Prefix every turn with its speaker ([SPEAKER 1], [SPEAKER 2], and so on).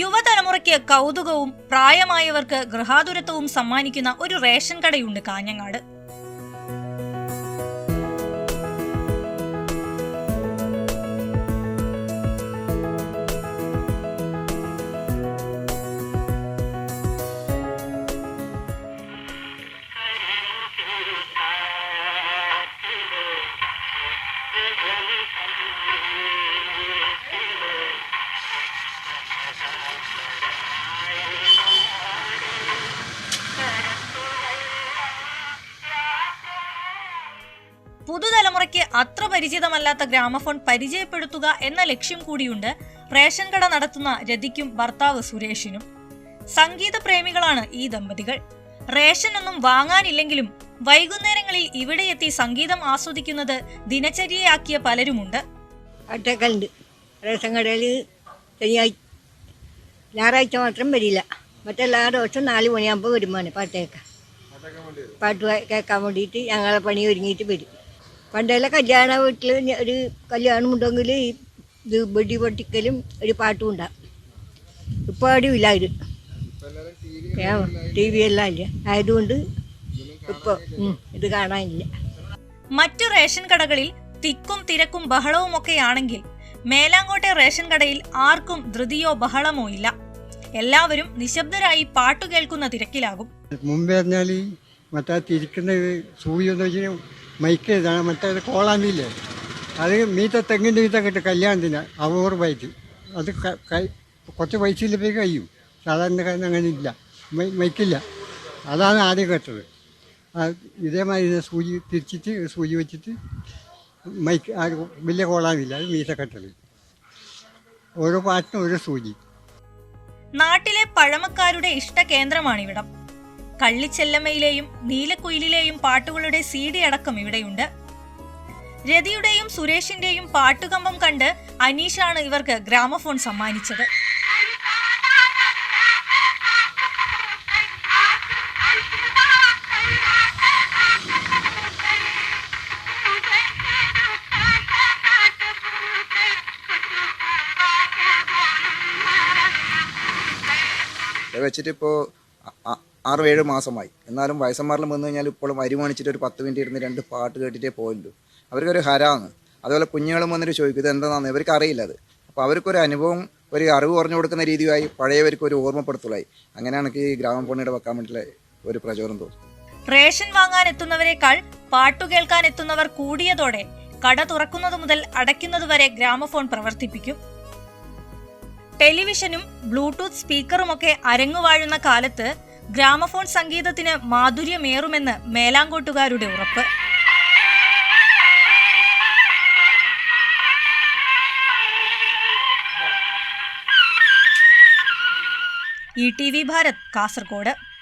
[SPEAKER 1] യുവതലമുറയ്ക്ക് കൗതുകവും പ്രായമായവർക്ക് ഗൃഹാതുരത്വവും സമ്മാനിക്കുന്ന ഒരു റേഷൻ കടയുണ്ട് കാഞ്ഞങ്ങാട്. പുതുതലമുറയ്ക്ക് അത്ര പരിചിതമല്ലാത്ത ഗ്രാമഫോൺ പരിചയപ്പെടുത്തുക എന്ന ലക്ഷ്യം കൂടിയുണ്ട് റേഷൻ കട നടത്തുന്ന രതിക്കും ഭർത്താവ് സുരേഷിനും. സംഗീത പ്രേമികളാണ് ഈ ദമ്പതികൾ. റേഷൻ ഒന്നും വാങ്ങാനില്ലെങ്കിലും വൈകുന്നേരങ്ങളിൽ ഇവിടെ എത്തി സംഗീതം ആസ്വദിക്കുന്നത് ദിനചര്യയാക്കിയ പലരുമുണ്ട്.
[SPEAKER 2] റേഷൻ ഞായറാഴ്ച മാത്രം വരില്ല. മറ്റെല്ലാ ദിവസവും നാല് മണിയാകുമ്പോൾ വരുമാണ് കേൾക്കാം പാട്ട് കേൾക്കാൻ വേണ്ടിയിട്ട് ഞങ്ങളെ പണി ഒരുങ്ങിയിട്ട് വരും. പണ്ടെല്ലാം കല്യാണ വീട്ടിൽ ഒരു കല്യാണം ഉണ്ടെങ്കിൽ ഇത് വെടി പൊട്ടിക്കലും ഒരു പാട്ടും ഉണ്ടാകും ഇപ്പോൾ ഇല്ല ഇത് ടി വി എല്ലാം ഇല്ല. ആയതുകൊണ്ട് ഇപ്പോൾ ഇത് കാണാനില്ല.
[SPEAKER 1] മറ്റു റേഷൻ കടകളിൽ തിക്കും തിരക്കും ബഹളവും ഒക്കെയാണെങ്കിൽ മേലാങ്കോട്ടെ റേഷൻ കടയിൽ ആർക്കും ധൃതിയോ ബഹളമോ ഇല്ല. എല്ലാവരും നിശബ്ദരായി പാട്ടു കേൾക്കുന്ന തിരക്കിലാകും.
[SPEAKER 3] മുമ്പ് പറഞ്ഞാൽ മറ്റാ തിരിക്കുന്ന സൂര്യ എന്ന് വെച്ചാൽ മൈക്ക് മറ്റേ കോളാമ്പിയില്ലേ അത് മീത്ത തെങ്ങിന്റെ മീത്ത കിട്ടും കല്യാണത്തിന് അപൂർവമായിട്ട് അത് ക- കുറച്ച് പൈസയിലേക്ക് കഴിയും. സാധാരണക്കാരന് അങ്ങനെ ഇല്ല. മൈക്കില്ല. അതാണ് ആദ്യം കേട്ടത്. ഇതേമാതിരി സൂചി തിരിച്ചിട്ട് സൂചി വെച്ചിട്ട് മൈക്ക് ആ വലിയ കോളാമില്ല. അത് മീത്ത കെട്ടത്. ഓരോ പാട്ടിനും ഓരോ സൂചി.
[SPEAKER 1] നാട്ടിലെ പഴമക്കാരുടെ ഇഷ്ട കേന്ദ്രമാണിവിടം. കള്ളിച്ചെല്ലമ്മയിലെയും നീലക്കുയിലിലെയും പാട്ടുകളുടെ സി ഡി അടക്കം ഇവിടെയുണ്ട്. രതിയുടെയും സുരേഷിന്റെയും പാട്ടുകമ്പം കണ്ട് അനീഷാണ് ഇവർക്ക് ഗ്രാമഫോൺ സമ്മാനിച്ചത്.
[SPEAKER 4] വെച്ചിട്ടിപ്പോ ആറ് ഏഴ് മാസമായി. എന്നാലും വയസ്സന്മാരിലും വന്നു കഴിഞ്ഞാൽ ഇപ്പോഴും അരിമാണിച്ചിട്ട് ഒരു പത്ത് മിനിറ്റ് ഇരുന്ന് രണ്ട് പാട്ട് കേട്ടിട്ടേ പോയുള്ളൂ. അവർക്കൊരു ഹരാന്ന് അതുപോലെ കുഞ്ഞുങ്ങളും വന്നിട്ട് ചോദിക്കും ഇത് എന്താണെന്ന് ഇവർക്ക് അറിയില്ല അത്. അപ്പോൾ അവർക്കൊരു അനുഭവം ഒരു അറിവ് പറഞ്ഞു കൊടുക്കുന്ന രീതിയായി പഴയവർക്ക് ഒരു ഓർമ്മപ്പെടുത്തലായി. അങ്ങനെയാണ് ഈ ഗ്രാമഫോണിയുടെ വെക്കാൻ വേണ്ടിയിട്ടുള്ള ഒരു പ്രചോദനം തോന്നുന്നത്.
[SPEAKER 1] റേഷൻ വാങ്ങാൻ എത്തുന്നവരെക്കാൾ പാട്ടു കേൾക്കാൻ എത്തുന്നവർ കൂടിയതോടെ കട തുറക്കുന്നത് മുതൽ അടയ്ക്കുന്നതുവരെ ഗ്രാമഫോൺ പ്രവർത്തിപ്പിക്കും. ടെലിവിഷനും ബ്ലൂടൂത്ത് സ്പീക്കറുമൊക്കെ അരങ്ങുവാഴുന്ന കാലത്ത് ഗ്രാമഫോൺ സംഗീതത്തിന് മാധുര്യമേറുമെന്ന് മേലാങ്കോട്ടുകാരുടെ ഉറപ്പ്. E T V Bharat Kasaragod.